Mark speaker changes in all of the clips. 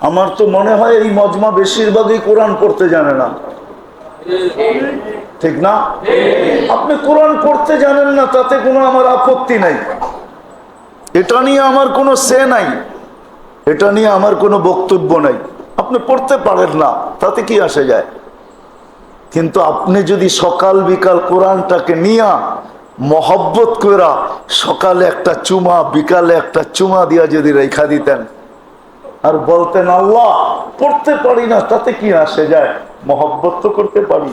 Speaker 1: আমার তো মনে হয় এই মজমা বেশিরভাগই কোরআন পড়তে জানে না। ঠিক না? আপনি কোরআন পড়তে জানেন না, তাতে কোনো আমার আপত্তি নাই। এটা নিয়ে আমার কোনো সে নাই। এটা নিয়ে আমার কোনো বক্তব্য নাই। আপনি পড়তে পারেন না, তাতে কি আসে যায়? কিন্তু আপনি যদি সকাল বিকাল কোরআনটাকে নিয়া মহব্বত করা সকালে একটা চুমা, বিকালে একটা চুমা দিয়া যদি রেখা দিতেন আর বলতেন, আল্লাহ, পড়তে পারি না, তাতে কি আসে যায়? মহব্বত তো করতে পারি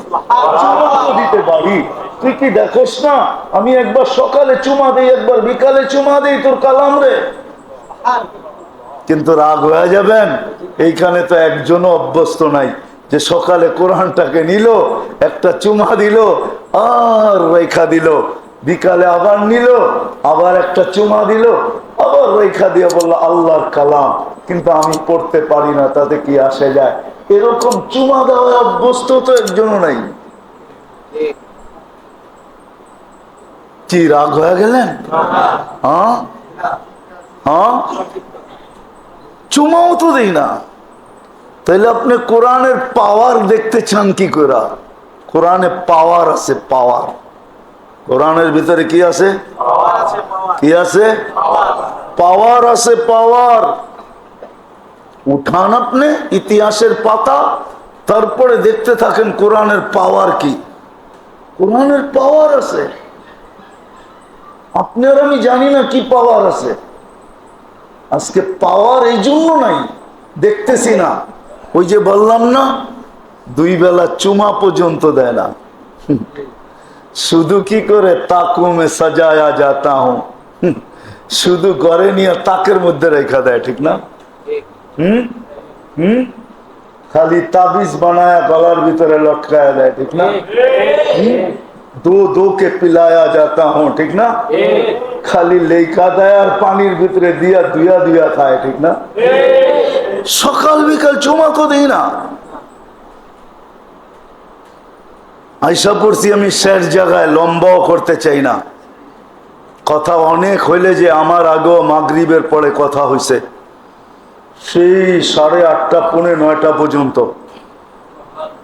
Speaker 1: দিতে পারি। তুই কি দেখোস না, আমি একবার সকালে চুমা দিই, একবার বিকালে চুমা দিই তোর কালাম রে? কিন্তু রাগ হয়ে যাবেন, এইখানে তো একজনও অভ্যস্ত নাই, যে সকালে কোরআনটাকে নিল, একটা চুমা দিল, আর রেখা দিল, বিকালে আবার নিল, আবার একটা চুমা দিল, আবার রেখা দিয়ে বলল, আল্লাহর কালাম। কিন্তু আমি পড়তে পারি না তাতে কি আসে যায়? এরকম চুমা দেওয়া অভ্যস্ত তো একজনও নাই। কি রাগ হয়ে গেলেন? হ্যাঁ? হ্যাঁ? চুমাও তো দেই না। তাহলে আপনি কোরআনের পাওয়ার দেখতে চান কি করে কোরআনে পাওয়ার আছে পাওয়ার কোরআনের ভিতরে কি আছে? কি আছে? পাওয়ার আছে পাওয়ার উঠান আপনি, ইতিহাসের পাতা, তারপরে দেখতে থাকেন কোরআনের পাওয়ার কি। কোরআনের পাওয়ার আছে। আপনার আমি জানি না কি পাওয়ার আছে। আজকে পাওয়ার এই জন্য নাই, দেখতেছি না। ওই যে বললাম না, দুই বেলা চুমা পর্যন্ত দেয় না। শুধু কি করে তাকুমে সাজায়া যাতা হুম। শুধু ঘরে নিয়ে তাকের মধ্যে রেখা দেয়, ঠিক না? হুম? হুম? খালি তাবিজ বানায় গলার ভিতরে লটকায়া দেয় ঠিক না? দো দো কে পিলায়া যাতা হুম ঠিক না? খালি লেখা দেয় আর পানির ভিতরে দিয়া দুয়া দুয়া খায় ঠিক না? সকাল বিকাল চুমা তো দিই না। আইসা পড়ছি আমি শেষ জায়গায় লম্বাও করতে চাই না। কথা অনেক হইলে যে আমার আগেও মাগরিবের পরে কথা হয়েছে সেই সাড়ে আটটা, পৌনে নয়টা পর্যন্ত।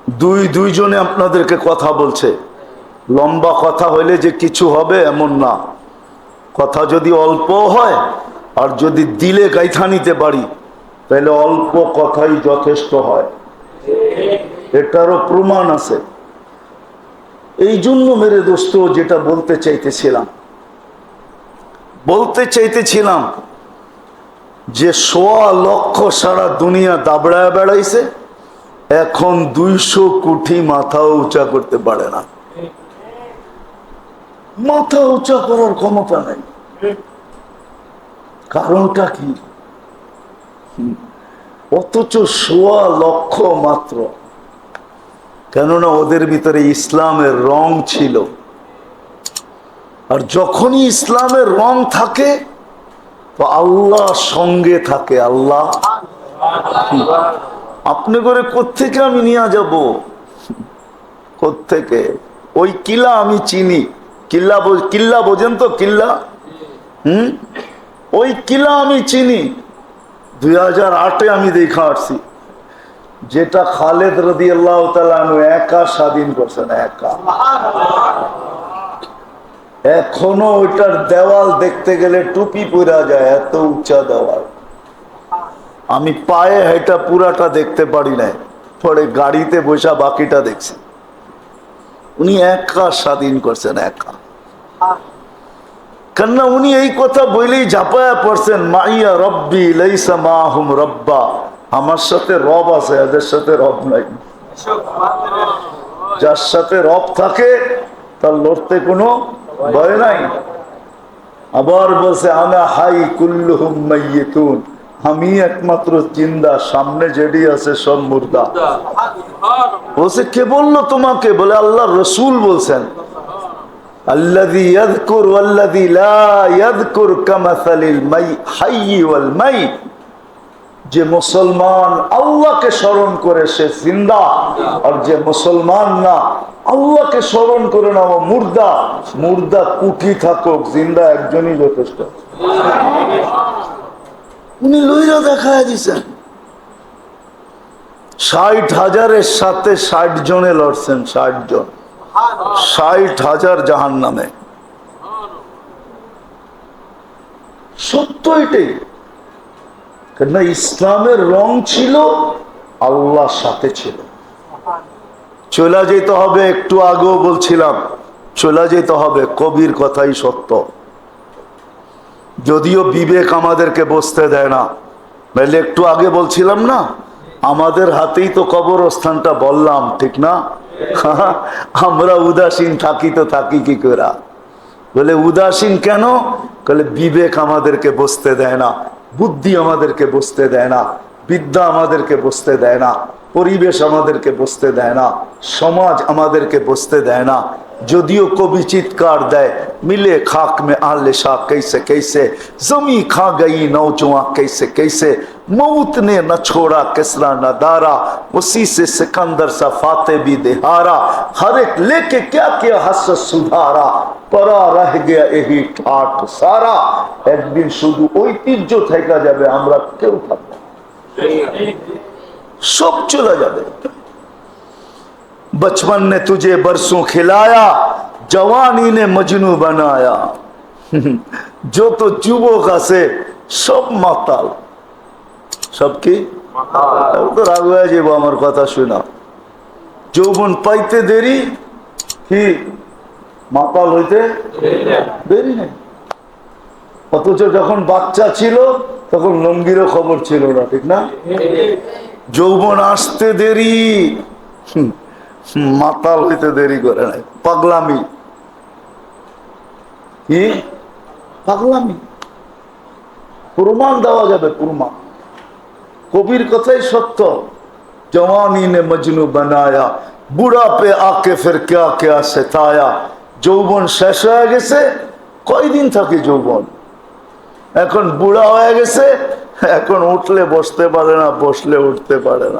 Speaker 1: দুই, দুইজনে আপনাদেরকে কথা বলছে। লম্বা কথা হইলে যে কিছু হবে এমন না। কথা যদি অল্প হয়, আর যদি দিলে গাইথা নিতে পারি তাহলে অল্প কথাই যথেষ্ট হয়। এটারও প্রমাণ আছে। এই জন্য মেরে দোস্ত, যেটা বলতে চাইতেছিলাম। বলতে চাইতেছিলাম যে সোয়া লক্ষ সারা দুনিয়া দাবড়ায় বেড়াইছে, এখন দুইশো কোটি মাথাও উঁচা করতে পারে না। মাথা উঁচা করার ক্ষমতা নেই। কারণটা কি? অথচ সোয়া লক্ষ মাত্র। কেননা ওদের ভিতরে ইসলামের রং ছিল। আর যখনই ইসলামের রং থাকে তো আল্লাহ সঙ্গে থাকে, আল্লাহ। আপনি করে কোত্থেকে আমি নিয়ে যাব? কোত্থেকে? ওই কিলা আমি চিনি। কিল্লা কিল্লা বোঝেন তো, কিল্লা? হুম? ওই কিলা আমি চিনি। দুই হাজার আটে আমি দেখা আসছি। যেটা খালেদ রদি আল্লাহ একা স্বাধীন করছেন, একা। এখনও ওইটার দেওয়াল দেখতে গেলে টুপি পরা যায়, এত উঁচা দেওয়াল। আমি পায়ে হেঁটা পুরাটা দেখতে পারি না পরে গাড়িতে বসা বাকিটা দেখছি। উনি একা স্বাধীন করছেন, একা। কেননা উনি এই কথা বলেই ঝাপায়া পড়ছেন, মাইয়া রব্বি লাইসা মাহুম রব্বা। আমার সাথে রব আছে, এদের সাথে রব নাই। যার সাথে রব থাকে, তার লড়তে কোনো ভয় নাই? আবার বলছে আনা হাই কুল্লুহুম মাইয়িতুন। আমি একমাত্র চিন্তা সামনে যেটি আছে সব মুর্দা। বলছে কে বলল তোমাকে? বলে আল্লাহ রসুল বলছেন। আল্লাহ ইয়াদকুর আল্লাদি লা কামাসালিল মাই হাইয়ি ওয়াল মাইত। যে মুসলমান আল্লাহকে স্মরণ করে সে জিন্দা, আর যে মুসলমান না আল্লাহকে স্মরণ করে না, ও মুর্দা। মুর্দা কুটি থাকুক, জিন্দা একজনই যথেষ্ট। উনি লইরা দেখা দিছেন। ষাট হাজারের সাথে ষাট জনে লড়ছেন, ষাট জন। ষাট হাজার জাহান নামে সত্য এটাই। কেননা ইসলামের রং ছিল আল্লাহর সাথে ছিল। চলে যেতে হবে একটু আগেও বলছিলাম, চলে যেতে হবে, কবির কথাই সত্য। যদিও বিবেক আমাদেরকে বসতে দেয় না নাহলে একটু আগে বলছিলাম না, আমাদের হাতেই তো কবরস্থানটা বললাম, ঠিক না? আমরা উদাসীন থাকি তো থাকি কি করে বলে, উদাসীন কেন? বলে, বিবেক আমাদেরকে বসতে দেয় না। বুদ্ধি আমাদেরকে বসতে দেয় না বিদ্যা আমাদেরকে বসতে দেয় না। পরিবেশ আমাদেরকে বসতে দেয় না সমাজ আমাদেরকে বসতে দেয় না যদিও কবি চিৎকার দেয় মিলে খাক মে আলে শাহ कैसे कैसे जमी खा गई नौजुआ कैसे कैसे मौत ने न छोड़ा किसरा न दारा उसी से सिकंदर सा फाते भी देहारा हर एक लेके क्या किया हस सुधारा পরা রহ গিয়া এই ঠাট সারা একদিন শুধু ঐতিহ্য থেকে যাবে আমরা কেউ থাকবো না। সব চলে যাবে বচপন নে তুঝে বরসো খেলায়া জবানি নে মজনু বানায়া যত যুবক কাছে সব মাতাল সব কি রাগ হয়ে যাব আমার কথা শোনা যৌবন পাইতে দেরি কি মাতাল হইতে দেরি নেই অথচ যখন বাচ্চা ছিল তখন লঙ্গিরও খবর ছিল না ঠিক না যৌবন আসতে দেরি। মাতাল হইতে দেরি করে নাই। পাগলামি। পাগলামি। প্রমাণ দেওয়া যাবে, প্রমাণ। কবির কথাই সত্য। জওয়ানি নে মজনু বানায়া বুড়া পে আকে ফের কেয়া কেয়া সেতায়া যৌবন শেষ হয়ে গেছে। কয়দিন থাকে যৌবন? এখন বুড়া হয়ে গেছে। এখন উঠলে বসতে পারে না، বসলে উঠতে পারে না।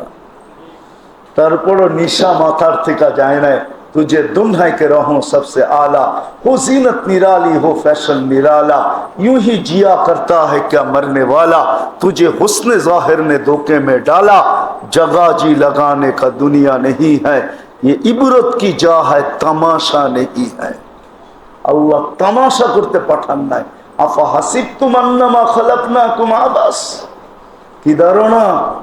Speaker 1: তারপরও নিশা মাথার থেকে যায় না। تجھے دمہے کہ رہوں سب سے اعلیٰ ہو زینت نرالی ہو فیشن نرالا یوں ہی جیا کرتا ہے کیا مرنے والا। تجھے حسن ظاہر نے دھوکے میں ڈالا। جگہ جی لگانے کا دنیا نہیں ہے। یہ عبرت کی جا ہے، تماشا نہیں ہے۔ اللہ تماشا کرتے پٹھان ہے۔ আফা হাসিব তুমান্নামা খালাকনা কুমা আবাস। কি ধারণা?